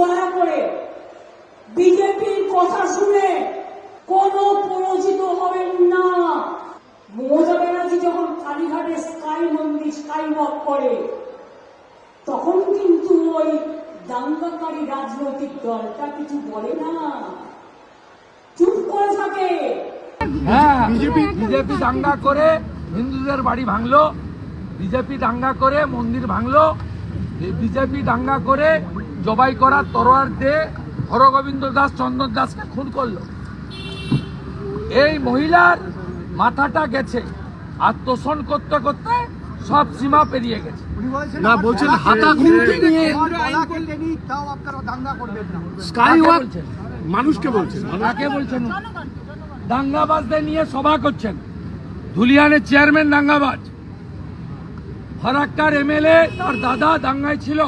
দয়া করে বিজেপির কথা শুনে কোন পরাজিত হবেন না। মমতা ব্যানার্জি যখন কালীঘাটে স্কাই মন্দির, স্কাই ওয়াক করে, তখন কিন্তু ওই দাঙ্গাকারী রাজনৈতিক দলটা কিছু বলে না। চুপ করে থাকে। হ্যাঁ বিজেপি বিজেপি দাঙ্গা করে, হিন্দুদের বাড়ি ভাঙলো, বিজেপি দাঙ্গা করে, মন্দির ভাঙলো, বিজেপি দাঙ্গা করে জবাই করার তরোয়ার দিয়ে হরগোবিন্দ দাস চন্দন দাসকে খুন করল। এই মহিলার মাথাটা গেছে। আত্মসন করতে করতে সব সীমা পেরিয়ে গেছে। না বলছেন হাতা খুন্তি নিয়ে তাও আপনারা দাঙ্গা করবেন না। স্কাই ওয়াক মানুষকে বলছেন। কাকে বলছেন? দাঙ্গাবাজদের নিয়ে সভা করছেন। ধুলিয়ানের চেয়ারম্যান দাঙ্গাবাজ। ফরাক্কার এমএলএ তার দাদা দাঙ্গায় ছিল।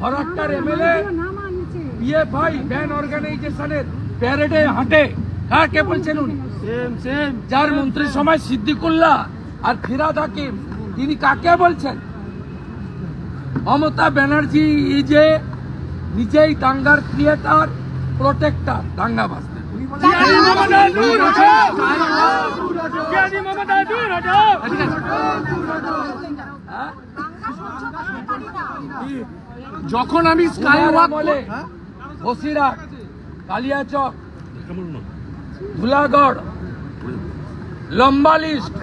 ফরাক্কার এমএলএ পিএফআই ব্যান অর্গানাইজেশনের প্যারেডে হাঁটে। কাকে বলছেন উনি? যার মন্ত্রীর সময় সিদ্দিকুল্লাহ আর ফিরাদ হাকিম তিনি কাকে বলছেন? মমতা ব্যানার্জি যে নিজেই দাঙ্গার ক্রিয়েটার প্রোটেক্টার দাঙ্গাবাজ। যখন আমি স্কাই ওয়াক বসিরহাট কালিয়াচক ধুলাগড় লম্বা লিস্ট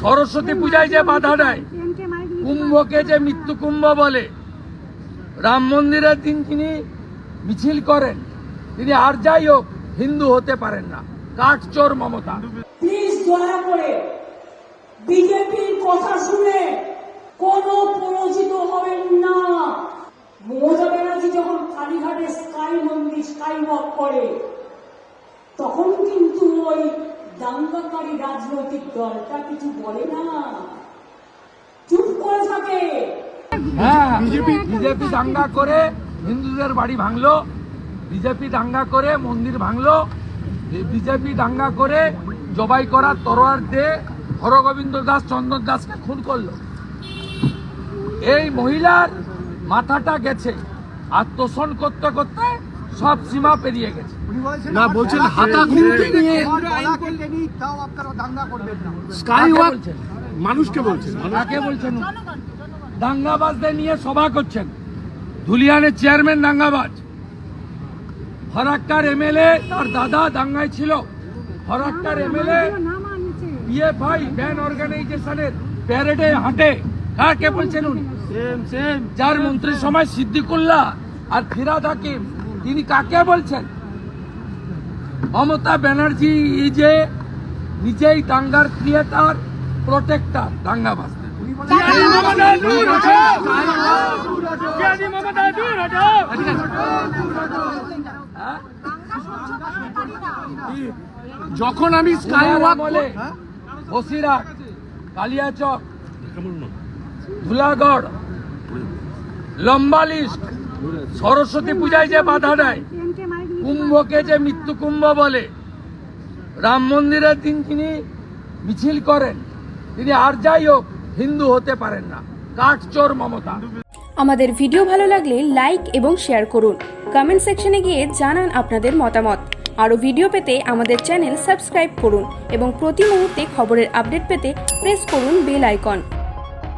সরস্বতী পূজায় যে বাধা দেয় কুম্ভকে যে মৃত্যু কুম্ভ বলে রাম মন্দিরের দিন তিনি মিছিল করেন। তিনি আর যাই হোক হিন্দু হতে পারেন না। কাঠ চোর মমতা। প্লিজ দয়া করে বিজেপির কথা শুনে কোনো পরাজিত হবেন না। মমতা ব্যানার্জি যখন কালীঘাটে স্কাই মন্দির স্কাই ওয়াক করে, তখন কিন্তু ওই দাঙ্গাকারী রাজনৈতিক দলটা কিছু বলে না। চুপ করে থাকে। হ্যাঁ বিজেপি বিজেপি দাঙ্গা করে হিন্দুদের বাড়ি ভাঙলো, বিজেপি দাঙ্গা করে মন্দির ভাঙলো, বিজেপি দাঙ্গা করে জবাই করার তরোয়ার দিয়ে হরগোবিন্দ দাস, চন্দন দাসকে খুন করল। এই মহিলার মাথাটা গেছে আত্মসন করতে করতে সব সীমা পেরিয়ে গেছে না বলছেন হাতা খুন্তি নিয়ে তাও আপনারা দাঙ্গা করবেন না স্কাই ওয়াক মানুষকে বলছেন কাকে বলছেন দাঙ্গাবাজদের নিয়ে সভা করছেন ধুলিয়ানের চেয়ারম্যান দাঙ্গাবাজ ফরাক্কার এমএলএ তার দাদা দাঙ্গায় ছিল ফরাক্কার এমএলএ পিএফআই ব্যান অর্গানাইজেশনের প্যারেডে হাঁটে কাকে বলছেন উনি? যার মন্ত্রীর সময় সিদ্দিকুল্লাহ আর ফিরাদ হাকিম তিনি কাকে বলছেন? মমতা ব্যানার্জি যে নিজেই দাঙ্গার ক্রিয়েটার প্রোটেক্টার দাঙ্গাবাজ। যখন আমি স্কাই ওয়াক বলে বসিরহাট কালিয়াচক। ধুলাগড়, লম্বা লিস্ট, সরস্বতী পূজায় যে বাধা দেয়, কুম্ভকে যে মৃত্যু কুম্ভ বলে, রাম মন্দিরের দিন তিনি মিছিল করেন। তিনি আর যাই হোক, হিন্দু হতে পারেন না। কাঠ চোর মমতা। আমাদের ভিডিও ভালো লাগলে লাইক এবং শেয়ার করুন। কমেন্ট সেকশনে গিয়ে জানান আপনাদের মতামত। আরও ভিডিও পেতে আমাদের চ্যানেল সাবস্ক্রাইব করুন এবং প্রতি মুহূর্তে খবরের আপডেট পেতে প্রেস করুন বেল আইকন।